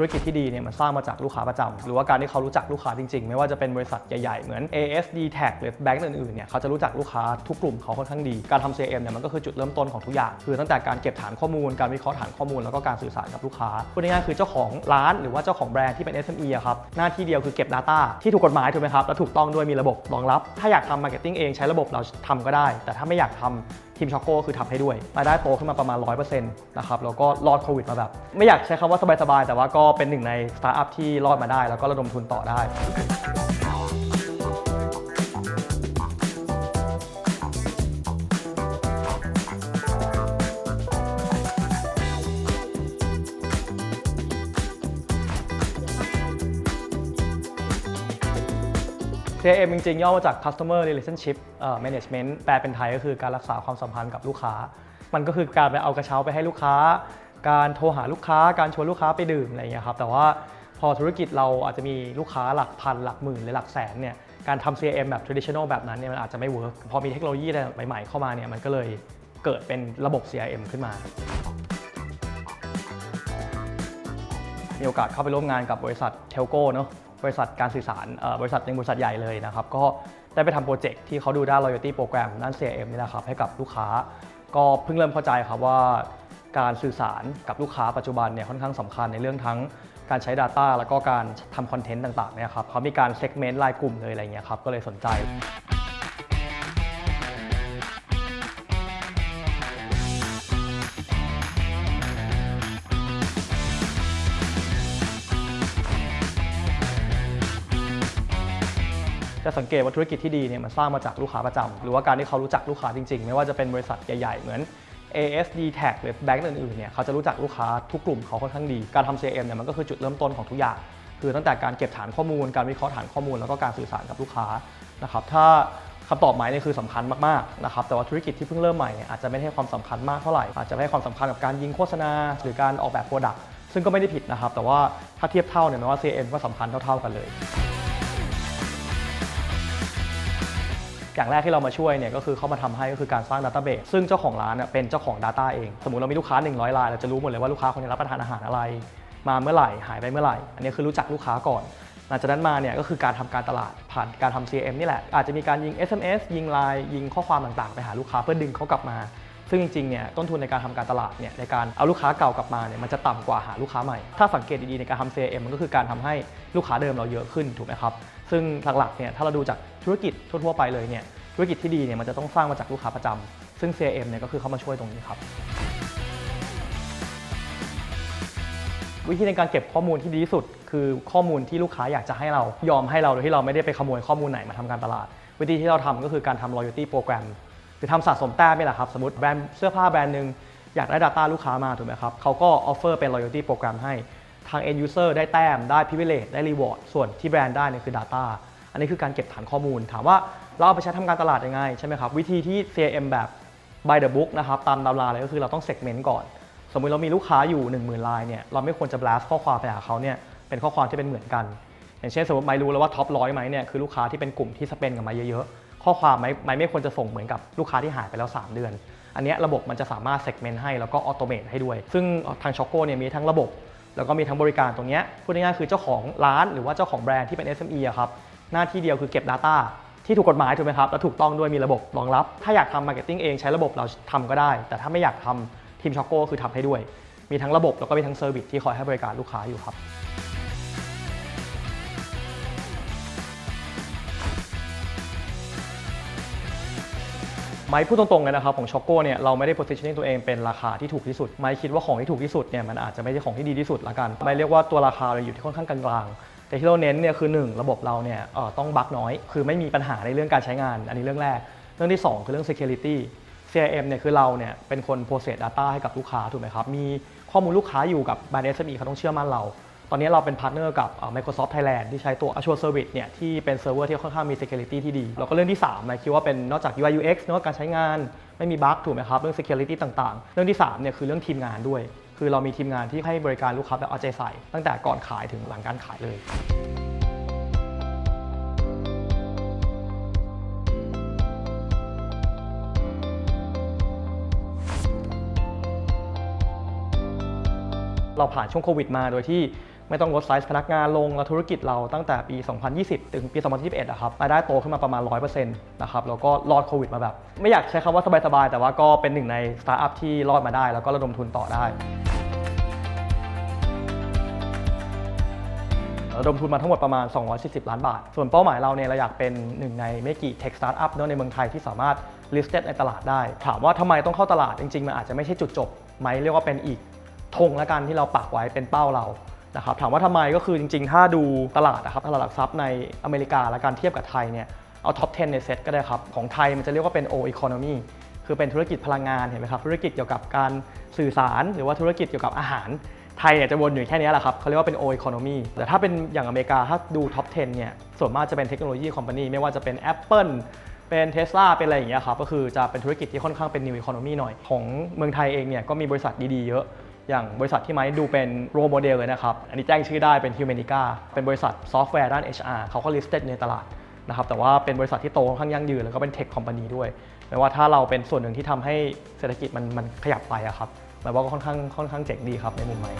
ธุรกิจที่ดีเนี่ยมันสร้างมาจากลูกค้าประจำหรือว่าการที่เขารู้จักลูกค้าจริงๆ ไม่ว่าจะเป็นบริษัทใหญ่ๆ เหมือน ASD Tag หรือแบงก์อื่นๆเนี่ยเขาจะรู้จักลูกค้าทุกกลุ่มเขาค่อนข้างดี การทำ CRM เนี่ยมันก็คือจุดเริ่มต้นของทุกอย่าง คือตั้งแต่การเก็บฐานข้อมูล การวิเคราะห์ฐานข้อมูลแล้วก็การสื่อสารกับลูกค้าพูดง่ายๆคือเจ้าของร้านหรือว่าเจ้าของแบรนด์ที่เป็น SME อะครับหน้าที่เดียวคือเก็บ Data ที่ถูกกฎหมายถูกไหมครับและถูกต้องด้วยมีระบบรองรับ ถ้าอยากทำ Marketing เองใช้ระบบเราทำก็ได้ แต่ถ้าไม่อยากทำ ทีมช็อกโก้คือทำให้ด้วยรายได้โตขึ้นมาประมาณ 100%นะครับแล้วก็รอดโควิดมาแบบ ไม่อยากใช้คำว่าสบายๆ แต่ว่าก็เป็นหนึ่งในสตาร์ทอัพที่รอดมาได้ แล้วก็ระดมทุนต่อได้ CRM จริงๆ ย่อมาจาก Customer Relationship Management แปลเป็นไทยก็คือการรักษาความสัมพันธ์กับลูกค้า มันก็คือการไปเอากระเช้าไปให้ลูกค้า การโทรหาลูกค้า การชวนลูกค้าไปดื่มอะไรอย่างเงี้ยครับ แต่ว่าพอธุรกิจเราอาจจะมีลูกค้าหลักพันหลักหมื่นหรือหลักแสนเนี่ย การทำ CRM แบบ traditional แบบนั้นเนี่ยมันอาจจะไม่เวิร์กพอมีเทคโนโลยีอะไรใหม่ๆเข้ามาเนี่ยมันก็เลยเกิดเป็นระบบ CRM ขึ้นมามีโอกาสเข้าไปร่วมงานกับบริษัทเทลโก้เนาะ บริษัทการสื่อสารบริษัทหนึ่งบริษัทใหญ่เลยนะครับ ก็ได้ไปทำโปรเจกต์ที่เขาดูด้าน loyalty program ด้าน CRM นี่แหละครับให้กับลูกค้า ก็เพิ่งเริ่มเข้าใจครับว่าการสื่อสารกับลูกค้าปัจจุบันเนี่ยค่อนข้างสำคัญในเรื่องทั้งการใช้ Data แล้วก็การทำคอนเทนต์ต่างๆเนี่ยครับเขามีการเซกเมนต์รายกลุ่มเลยอะไรเงี้ยครับก็เลยสนใจ จะสังเกตว่าธุรกิจที่ดีเนี่ยมันสร้างมาจากลูกค้าประจำหรือว่าการที่เขารู้จักลูกค้าจริงๆ ไม่ว่าจะเป็นบริษัทใหญ่ๆ เหมือน ASD Tag หรือแบงก์อื่นๆเนี่ยเขาจะรู้จักลูกค้าทุกกลุ่มเขาค่อนข้างดี การทำ CRM เนี่ยมันก็คือจุดเริ่มต้นของทุกอย่าง คือตั้งแต่การเก็บฐานข้อมูล การวิเคราะห์ฐานข้อมูล แล้วก็การสื่อสารกับลูกค้านะครับ ถ้าคำตอบหมเนี่ยคือสำคัญมากๆนะครับแต่ว่าธุรกิจที่เพิ่งเริ่มใหม่เนี่ยอาจจะไม่ให้ความสำคัญมากเท่าไหร่อาจจะไม่ให้ความสำคัญกับการยิงโฆษณา หรือการออกแบบโปรดักต์ซึ่งก็ไม่ได้ผิดนะครับแต่ว่าถ้าเทียบเท่าเนี่ยแม้ว่า CRM ก็สำคัญเท่าๆกันเลย อย่างแรกที่เรามาช่วยเนี่ยก็คือเขามาทำให้ก็คือการสร้างดัตต้าเบสซึ่งเจ้าของร้านเป็นเจ้าของ Data เอง สมมติเรามีลูกค้า 100รายเราจะรู้หมดเลยว่าลูกค้าคนนี้รับประทานอาหารอะไร มาเมื่อไหร่หายไปเมื่อไหร่ อันนี้คือรู้จักลูกค้าก่อนหลังจากนั้นมาเนี่ยก็คือการทำการตลาดผ่านการทำ CRM นี่แหละอาจจะมีการยิง SMS ยิงไลน์ยิงข้อความต่างๆ ไปหาลูกค้าเพื่อดึงเขากลับมา ซึ่งจริงๆเนี่ยต้นทุนในการทำการตลาดเนี่ยในการเอาลูกค้าเก่ากลับมาเนี่ยมันจะต่ำกว่าหาลูกค้าใหม่ ถ้าสังเกตดีๆในการทำ CRM มันก็คือการทำให้ลูกค้าเดิมเราเยอะขึ้นถูกไหมครับซึ่งหลักๆเนี่ยถ้าเราดูจากธุรกิจทั่วๆไปเลยเนี่ยธุรกิจที่ดีเนี่ยมันจะต้องสร้างมาจากลูกค้าประจำซึ่ง CRM เนี่ยก็คือเข้ามาช่วยตรงนี้ครับวิธีในการเก็บข้อมูลที่ดีที่สุด คือข้อมูลที่ลูกค้าอยากจะให้เรายอมให้เราโดยที่เราไม่ได้ไปขโมยข้อมูลไหนมาทำการตลาด วิธีที่เราทำก็คือการทำ loyalty program คือทำสะสมแต้มนี่แหละครับสมมติแบรนด์เสื้อผ้าแบรนด์หนึ่งอยากได้ Data ลูกค้ามาถูกไหมครับเขาก็ offer เป็น loyalty program ให้ทาง end user ได้แต้มได้ privilege ได้ reward ส่วนที่แบรนด์ได้เนี่ยคือ Data อันนี้คือการเก็บฐานข้อมูล ถามว่าเราเอาไปใช้ทำการตลาดยังไงใช่ไหมครับวิธีที่ CRM แบบ by the book นะครับตามตำราเลยก็คือเราต้อง segment ก่อน สมมติเรามีลูกค้าอยู่ 1 0,000รายเนี่ยเราไม่ควรจะ blast ข้อความไปหาเขาเนี่ยเป็นข้อความที่เป็นเหมือนกัน อย่างเช่นสมมติไมค์รู้แล้วว่าท็อปร้อยไหมเนี่ยคือลูกค้าที่เป็นกลุ่มที่สเปนกับมค์เยอะๆ ข้อความไมค์ไม่ไม่ควรจะส่งเหมือนกับลูกค้าที่หายไปแล้ว 3 เดือน อันนี้ระบบมันจะสามารถ segment ให้แล้วก็ automate ให้ด้วย ซึ่งทางช็อกโกเนี่ยมีทั้งระบบ แล้วก็มีทั้งบริการตรงนี้พูดง่ายๆคือเจ้าของร้านหรือว่าเจ้าของแบรนด์ที่เป็น SME อะครับหน้าที่เดียวคือเก็บ Data ที่ถูกกฎหมายถูกไหมครับ และถูกต้องด้วยมีระบบรองรับ ถ้าอยากทำ Marketing เองใช้ระบบเราทำก็ได้ แต่ถ้าไม่อยากทำทีมช็อกโกคือทำให้ด้วย มีทั้งระบบแล้วก็มีทั้งเซอร์วิสที่คอยให้บริการลูกค้าอยู่ครับ ไม้พูดตรงๆเลยนะครับของช็อกโก้เนี่ยเราไม่ได้ positioning ตัวเองเป็นราคาที่ถูกที่สุด ไม่คิดว่าของที่ถูกที่สุดเนี่ยมันอาจจะไม่ใช่ของที่ดีที่สุดละกันไม่เรียกว่าตัวราคาเราอยู่ที่ค่อนข้างกลางๆแต่ที่เราเน้นเนี่ยคือ 1 ระบบเราเนี่ยเอ่อต้องบั๊กน้อย คือไม่มีปัญหาในเรื่องการใช้งาน อันนี้เรื่องแรก เรื่องที่ 2 คือเรื่อง security CRM เนี่ยคือเราเนี่ยเป็นคน process data ให้กับลูกค้าถูกไหมครับมีข้อมูลลูกค้าอยู่กับแบรนด์ SME เขาต้องเชื่อมั่นเรา ตอนนี้เราเป็นพาร์ทเนอร์กับ Microsoft Thailand ที่ใช้ตัว Azure Service เนี่ยที่เป็นเซิร์ฟเวอร์ที่ค่อนข้างมี security ที่ดี แล้วก็เรื่องที่3นะคิดว่าเป็นนอกจาก UI UX เนอะการใช้งานไม่มีบั๊กถูกไหมครับ เรื่อง security ต่างๆ เรื่องที่3เนี่ยคือเรื่องทีมงานด้วย คือเรามีทีมงานที่ให้บริการลูกค้าแบบเอาใจใส่ ตั้งแต่ก่อนขายถึงหลังการขายเลยเราผ่านช่วงโควิดมาโดยที่ ไม่ต้องลดไซส์พนักงานลง แล้วธุรกิจเราตั้งแต่ปี 2020 ถึงปี 2021อะครับรายได้โตขึ้นมาประมาณ 100%นะครับ แล้วก็รอดโควิดมาแบบ ไม่อยากใช้คำว่าสบายๆ แต่ว่าก็เป็นหนึ่งในสตาร์ทอัพที่รอดมาได้ แล้วก็ระดมทุนต่อได้ระดมทุนมาทั้งหมดประมาณ 240 ล้านบาท ส่วนเป้าหมายเราเนี่ยเราอยากเป็นหนึ่งในไม่กี่เทคสตาร์ทอัพเนอะในเมืองไทยที่สามารถ listed ในตลาดได้ ถามว่าทำไมต้องเข้าตลาดจริงๆ มันอาจจะไม่ใช่จุดจบไหมเรียกว่าเป็นอีกธงละกันที่เราปักไว้เป็นเป้าเรา นะครับถามว่าทำไมก็คือจริง ๆ ถ้าดูตลาดนะครับตลาดหลักทรัพย์ในอเมริกาและการเทียบกับไทยเนี่ยเอาท็อป 10 ในเซตก็ได้ครับ ของไทยมันจะเรียกว่าเป็น O economy คือเป็นธุรกิจพลังงานเห็นไหมครับธุรกิจเกี่ยวกับการสื่อสาร หรือว่าธุรกิจเกี่ยวกับอาหารไทยเนี่ยจะวนอยู่แค่นี้แหละครับเขาเรียกว่าเป็น O economy แต่ถ้าเป็นอย่างอเมริกาถ้าดูท็อป 10 เนี่ยส่วนมากจะเป็นเทคโนโลยีคอมพานีไม่ว่าจะเป็น Apple เป็น Tesla เป็นอะไรอย่างเงี้ยครับก็คือจะเป็นธุรกิจที่ค่อนข้างเป็น New Economy หน่อย ของเมืองไทยเองเนี่ยก็มีบริษัทดีๆเยอะ อย่างบริษัทที่ไม้ดูเป็นโรโมเดลเลยนะครับ อันนี้แจ้งชื่อได้เป็น Humanica เป็นบริษัทซอฟต์แวร์ด้าน HR เขาก็ listed ในตลาดนะครับแต่ว่าเป็นบริษัทที่โตค่อนข้างยั่งยืน แล้วก็เป็นเทคคอมพานีด้วยแปลว่าถ้าเราเป็นส่วนหนึ่งที่ทำให้เศรษฐกิจมันมันขยับไปอะครับหมายว่าก็ค่อนข้างค่อนข้างเจ๋งดีครับในมุมใหม่